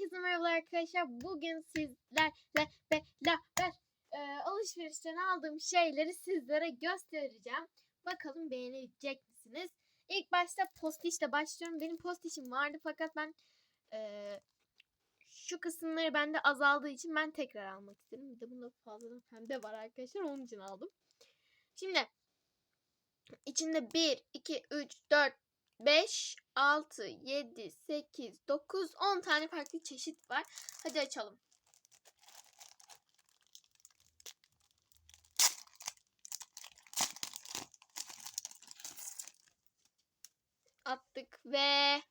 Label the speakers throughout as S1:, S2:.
S1: Herkese merhaba arkadaşlar. Bugün sizlerle beraber e, alışverişten aldığım şeyleri sizlere göstereceğim. Bakalım beğenebilecek misiniz? İlk başta postişle başlıyorum. Benim postişim vardı fakat ben e, şu kısımları bende azaldığı için ben tekrar almak istedim. Bir de bunda fazladan pembe var arkadaşlar. Onun için aldım. Şimdi içinde 1, 2, 3, 4, 5, 6, 7, 8, 9, 10 tane farklı çeşit var. Hadi açalım. Attık ve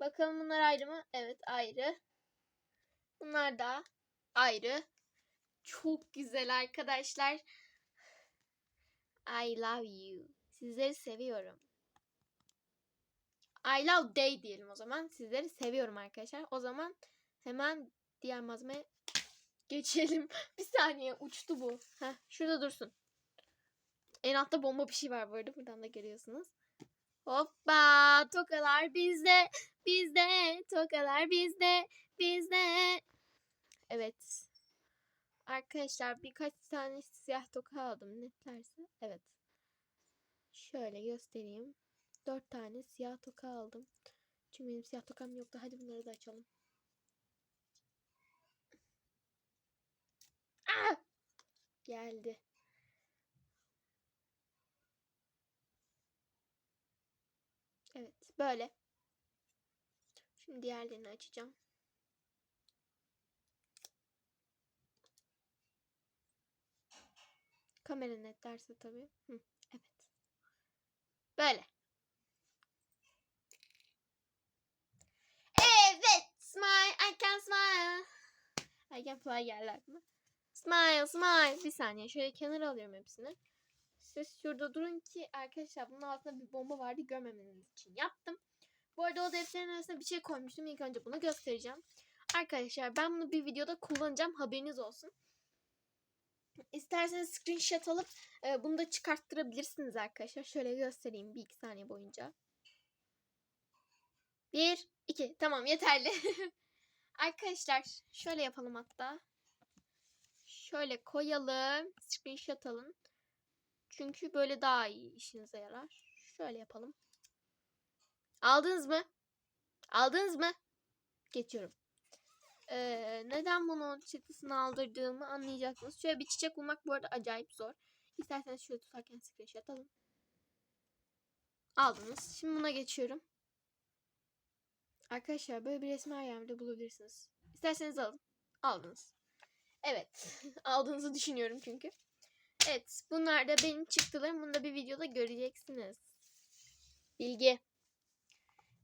S1: bakalım bunlar ayrı mı? Evet ayrı. Bunlar da ayrı. Çok güzel arkadaşlar. I love you. Sizleri seviyorum. I love day diyelim o zaman. Sizleri seviyorum arkadaşlar. O zaman hemen diğer malzemeye geçelim. bir saniye uçtu bu. Heh, şurada dursun. En altta bomba bir şey var bu arada. Buradan da görüyorsunuz. Hoppa tokalar bizde. Bizde. Tokalar bizde. Bizde. Evet. Arkadaşlar birkaç tane siyah toka aldım. Netlerse. Evet. Şöyle göstereyim. Dört tane siyah toka aldım. Çünkü benim siyah tokam yoktu. Hadi bunları da açalım. Aa! Geldi. Evet. Böyle. Şimdi diğerlerini açacağım. Kamera netlerse tabii. Hı, evet. Böyle. Evet. Smile. I can smile. I can fly geldi aklıma. Smile. Smile. Bir saniye. Şöyle kenara alıyorum hepsini. Siz şurada durun ki arkadaşlar bunun altında bir bomba vardı görmemeniz için yaptım. Bu arada o defterin arasına bir şey koymuştum. İlk önce bunu göstereceğim. Arkadaşlar ben bunu bir videoda kullanacağım. Haberiniz olsun. İsterseniz screenshot alıp e, bunu da çıkarttırabilirsiniz arkadaşlar. Şöyle göstereyim bir iki saniye boyunca. Bir, iki. Tamam yeterli. arkadaşlar şöyle yapalım hatta. Şöyle koyalım. Screenshot alın. Çünkü böyle daha iyi işinize yarar. Şöyle yapalım. Aldınız mı? Aldınız mı? Geçiyorum. Ee, neden bunun çıktısını aldırdığımı anlayacaksınız. Şöyle bir çiçek bulmak bu arada acayip zor. İsterseniz şöyle tutarken screenshot alın. Aldınız. Şimdi buna geçiyorum. Arkadaşlar böyle bir resmi her yerde bulabilirsiniz. İsterseniz alın. Aldınız. Evet. Aldığınızı düşünüyorum çünkü. Evet. Bunlar da benim çıktılarım. Bunu da bir videoda göreceksiniz. Bilgi.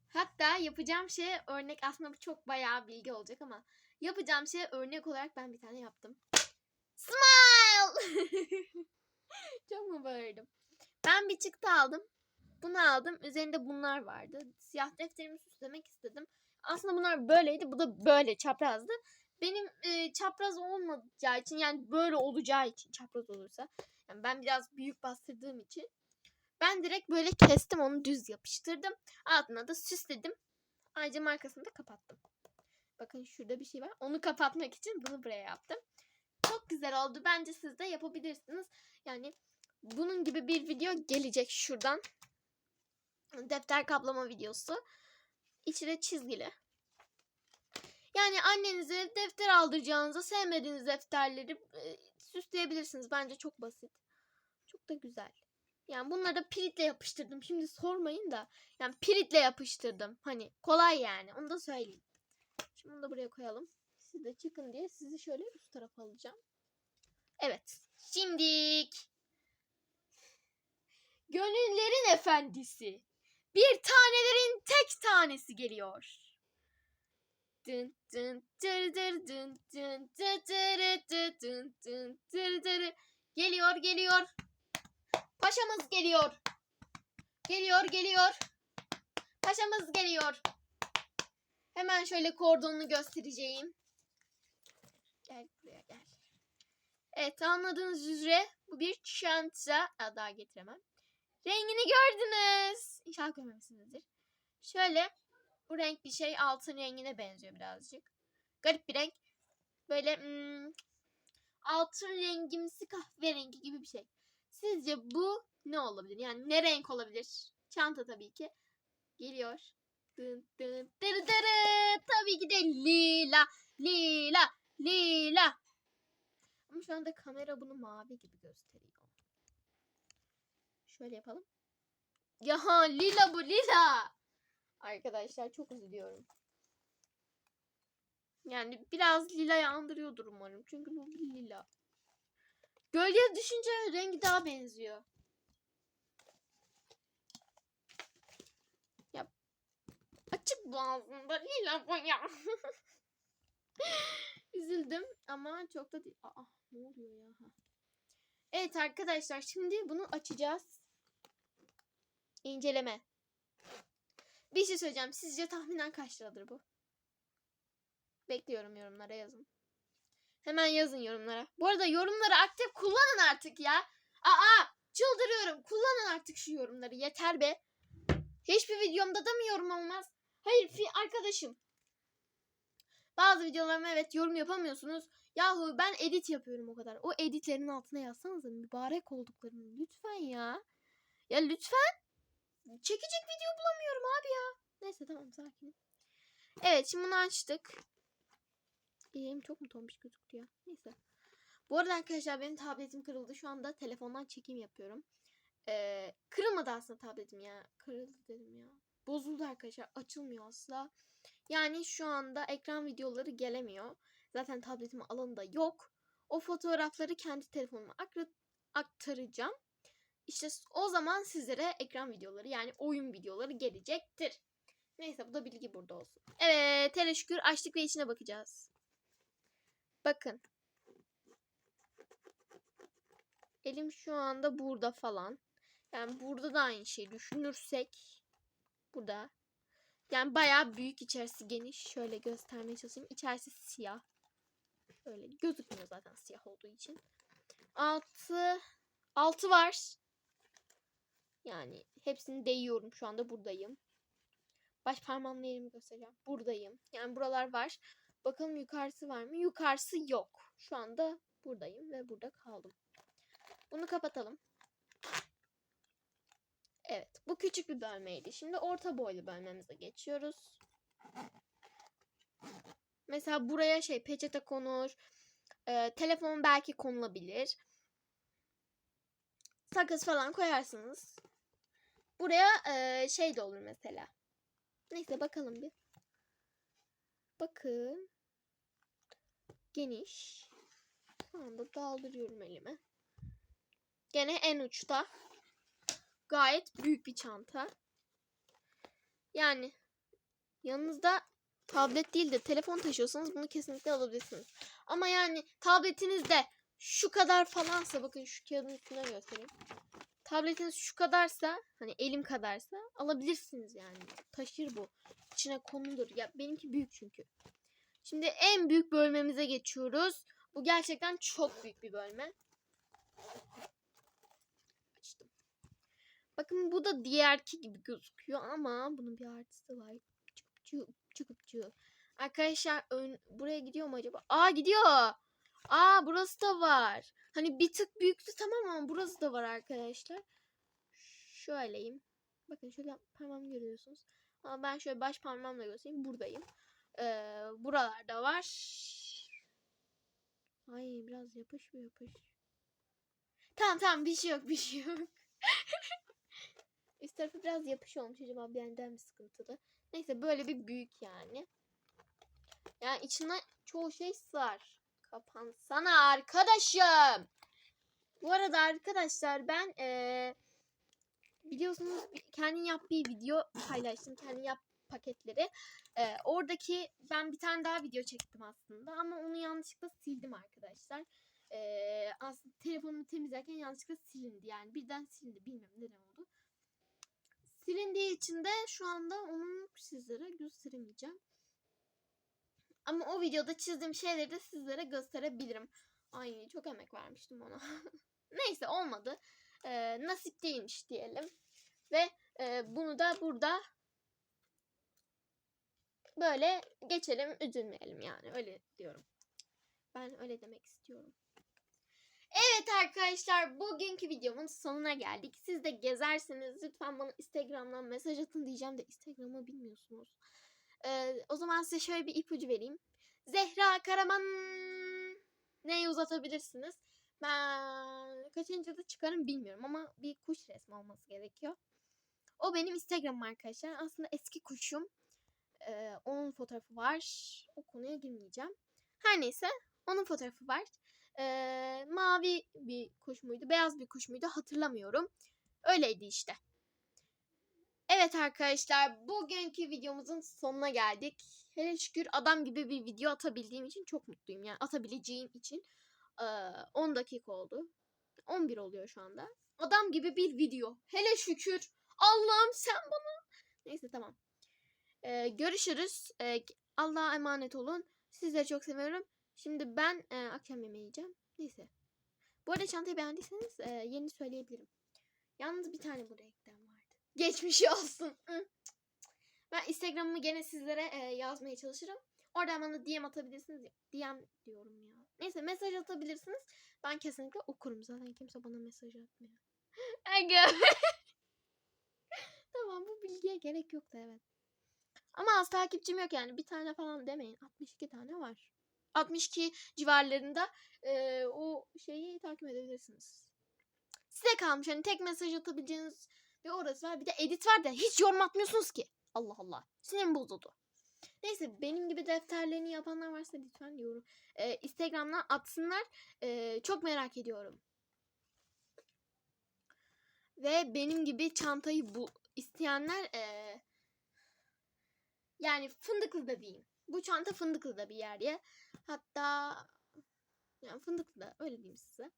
S1: Hatta yapacağım şey örnek aslında bu çok bayağı bilgi olacak ama yapacağım şey örnek olarak ben bir tane yaptım. Smile! çok mu bağırdım? Ben bir çıktı aldım. Bunu aldım. Üzerinde bunlar vardı. Siyah defterimi süslemek istedim. Aslında bunlar böyleydi. Bu da böyle çaprazdı. Benim e, çapraz olmayacağı için yani böyle olacağı için çapraz olursa. Yani ben biraz büyük bastırdığım için ben direkt böyle kestim onu düz yapıştırdım. Altına da süsledim. Ayrıca markasını da kapattım. Bakın şurada bir şey var. Onu kapatmak için bunu buraya yaptım. Çok güzel oldu. Bence siz de yapabilirsiniz. Yani bunun gibi bir video gelecek şuradan. Defter kaplama videosu. İçi de çizgili. Yani annenize defter aldıracağınıza sevmediğiniz defterleri e, süsleyebilirsiniz. Bence çok basit. Çok da güzel. Yani bunları da piritle yapıştırdım. Şimdi sormayın da. Yani piritle yapıştırdım. Hani kolay yani. Onu da söyleyeyim. Şimdi bunu da buraya koyalım. Siz de çıkın diye sizi şöyle üst tarafa alacağım. Evet. Şimdik. Gönüllerin efendisi. Bir tanelerin tek tanesi geliyor. Dın dın dır dır dın dın dır dırı dı dın dın dır dırı. Geliyor geliyor. Paşamız geliyor. Geliyor geliyor. Paşamız geliyor. Hemen şöyle kordonunu göstereceğim. Gel buraya gel. Evet anladığınız üzere bu bir çanta. Daha getiremem. Rengini gördünüz. İnşallah görmemişsinizdir. Şöyle Bu renk bir şey altın rengine benziyor birazcık. Garip bir renk. Böyle hmm, altın rengimsi kahverengi gibi bir şey. Sizce bu ne olabilir? Yani ne renk olabilir? Çanta tabii ki. Geliyor. Dın dın dırı dırı. Tabii ki de lila. Lila. Lila. Ama şu anda kamera bunu mavi gibi gösteriyor. Şöyle yapalım. Ya lila bu lila. Arkadaşlar çok üzülüyorum. Yani biraz lila andırıyordur umarım. Çünkü bu lila. Gölge düşünce rengi daha benziyor. Ya açık boğazında lila bu ya. Üzüldüm ama çok da değil. Aa ne oluyor ya? Ha. Evet arkadaşlar şimdi bunu açacağız. İnceleme. Bir şey söyleyeceğim. Sizce tahminen kaç liradır bu? Bekliyorum yorumlara yazın. Hemen yazın yorumlara. Bu arada yorumları aktif kullanın artık ya. Aa çıldırıyorum. Kullanın artık şu yorumları. Yeter be. Hiçbir videomda da mı yorum olmaz? Hayır arkadaşım. Bazı videolarıma evet yorum yapamıyorsunuz. Yahu ben edit yapıyorum o kadar. O editlerin altına yazsanıza mübarek olduklarını. Lütfen ya. Ya lütfen. Çekecek video bulamıyorum abi ya. Neyse tamam sakin. Evet şimdi bunu açtık. Elim çok mu tombiş gözüktü ya. Neyse. Bu arada arkadaşlar benim tabletim kırıldı. Şu anda telefondan çekim yapıyorum. Ee, kırılmadı aslında tabletim ya. Kırıldı dedim ya. Bozuldu arkadaşlar. Açılmıyor asla. Yani şu anda ekran videoları gelemiyor. Zaten tabletimin alanında yok. O fotoğrafları kendi telefonuma aktaracağım. İşte o zaman sizlere ekran videoları yani oyun videoları gelecektir. Neyse bu da bilgi burada olsun. Evet hele şükür açtık ve içine bakacağız. Bakın. Elim şu anda burada falan. Yani burada da aynı şey düşünürsek. Burada. Yani bayağı büyük içerisi geniş. Şöyle göstermeye çalışayım. İçerisi siyah. Öyle gözükmüyor zaten siyah olduğu için. Altı. Altı var. Yani hepsini değiyorum şu anda buradayım. Baş parmağımla elimi göstereceğim. Buradayım. Yani buralar var. Bakalım yukarısı var mı? Yukarısı yok. Şu anda buradayım ve burada kaldım. Bunu kapatalım. Evet. Bu küçük bir bölmeydi. Şimdi orta boylu bölmemize geçiyoruz. Mesela buraya şey peçete konur. Ee, telefon belki konulabilir. Sakız falan koyarsınız. Buraya e, şey de olur mesela. Neyse bakalım bir. Bakın. Geniş. Şu anda daldırıyorum elime. Gene en uçta. Gayet büyük bir çanta. Yani yanınızda tablet değil de telefon taşıyorsanız bunu kesinlikle alabilirsiniz. Ama yani tabletinizde şu kadar falansa bakın şu kağıdın üstüne göstereyim. Tabletiniz şu kadarsa hani elim kadarsa alabilirsiniz yani. Taşır bu. İçine konulur. Ya benimki büyük çünkü. Şimdi en büyük bölmemize geçiyoruz. Bu gerçekten çok büyük bir bölme. Açtım. Bakın bu da diğerki gibi gözüküyor ama bunun bir artısı var. Çıkıpçı, çıkıpçı. Arkadaşlar ön, buraya gidiyor mu acaba? Aa gidiyor. Aa burası da var. Hani bir tık büyüktü tamam ama burası da var arkadaşlar. Şöyleyim. Bakın şöyle parmağımı görüyorsunuz. Ama ben şöyle baş parmağımla göstereyim. Buradayım. Ee, buralarda var. Ay biraz yapış mı yapış. Tamam tamam bir şey yok bir şey yok. Üst tarafı biraz yapış olmuş acaba benden mi sıkıntılı. Neyse böyle bir büyük yani. Yani içine çoğu şey sığar. Kapansana arkadaşım. Bu arada arkadaşlar ben ee, biliyorsunuz kendin yap bir video paylaştım. Kendin yap paketleri. Ee, oradaki ben bir tane daha video çektim aslında ama onu yanlışlıkla sildim arkadaşlar. Ee, aslında telefonumu temizlerken yanlışlıkla silindi yani birden silindi bilmiyorum neden oldu. Silindiği için de şu anda onu sizlere gösteremeyeceğim. Ama o videoda çizdiğim şeyleri de sizlere gösterebilirim. Ay çok emek vermiştim ona. Neyse olmadı. Ee, nasip değilmiş diyelim. Ve e, bunu da burada böyle geçelim üzülmeyelim yani öyle diyorum. Ben öyle demek istiyorum. Evet arkadaşlar bugünkü videomun sonuna geldik. Siz de gezerseniz lütfen bana Instagram'dan mesaj atın diyeceğim de Instagram'ı bilmiyorsunuz. Ee, o zaman size şöyle bir ipucu vereyim. Zehra Karaman neyi uzatabilirsiniz? Ben kaçıncıda çıkarım bilmiyorum ama bir kuş resmi olması gerekiyor. O benim Instagram'ım arkadaşlar. Aslında eski kuşum. Ee, onun fotoğrafı var. O konuya girmeyeceğim. Her neyse onun fotoğrafı var. Ee, mavi bir kuş muydu, beyaz bir kuş muydu hatırlamıyorum. Öyleydi işte. Evet arkadaşlar bugünkü videomuzun sonuna geldik. Hele şükür adam gibi bir video atabildiğim için çok mutluyum. Yani atabileceğim için. Ee, 10 dakika oldu. 11 oluyor şu anda. Adam gibi bir video. Hele şükür. Allah'ım sen bana. Neyse tamam. Ee, görüşürüz. Ee, Allah'a emanet olun. Sizleri çok seviyorum. Şimdi ben e, akşam yemeği yiyeceğim. Neyse. Bu arada çantayı beğendiyseniz e, yeni söyleyebilirim. Yalnız bir tane buraya. Geçmiş olsun. Ben Instagram'ımı gene sizlere e, yazmaya çalışırım. Oradan bana DM atabilirsiniz. DM diyorum ya. Neyse mesaj atabilirsiniz. Ben kesinlikle okurum. Zaten kimse bana mesaj atmıyor. Aga. tamam bu bilgiye gerek yoktu evet. Ama az takipçim yok yani. Bir tane falan demeyin. 62 tane var. 62 civarlarında e, o şeyi takip edebilirsiniz. Size kalmış. Hani tek mesaj atabileceğiniz bir orası var. Bir de edit var da hiç yorum atmıyorsunuz ki. Allah Allah. Sinirim bozuldu. Neyse benim gibi defterlerini yapanlar varsa lütfen yorum. E, Instagram'dan atsınlar. E, çok merak ediyorum. Ve benim gibi çantayı bu isteyenler e, yani fındıklı da diyeyim. Bu çanta fındıklı da bir yer ya. Hatta yani fındıklı da öyle diyeyim size.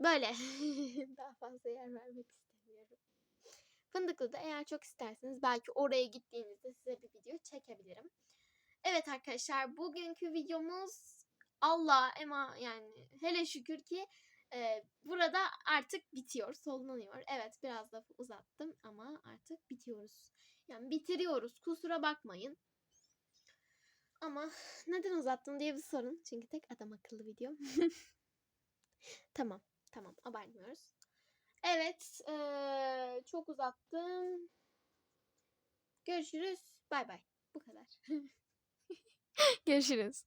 S1: Böyle. Daha fazla yer vermek istemiyorum. Fındıklı da eğer çok isterseniz belki oraya gittiğinizde size bir video çekebilirim. Evet arkadaşlar bugünkü videomuz Allah ema yani hele şükür ki e, burada artık bitiyor, sonlanıyor. Evet biraz da uzattım ama artık bitiyoruz. Yani bitiriyoruz. Kusura bakmayın. Ama neden uzattım diye bir sorun. Çünkü tek adam akıllı video. tamam. Tamam. Abartmıyoruz. Evet. eee, çok uzattım. Görüşürüz. Bay bay. Bu kadar. Görüşürüz.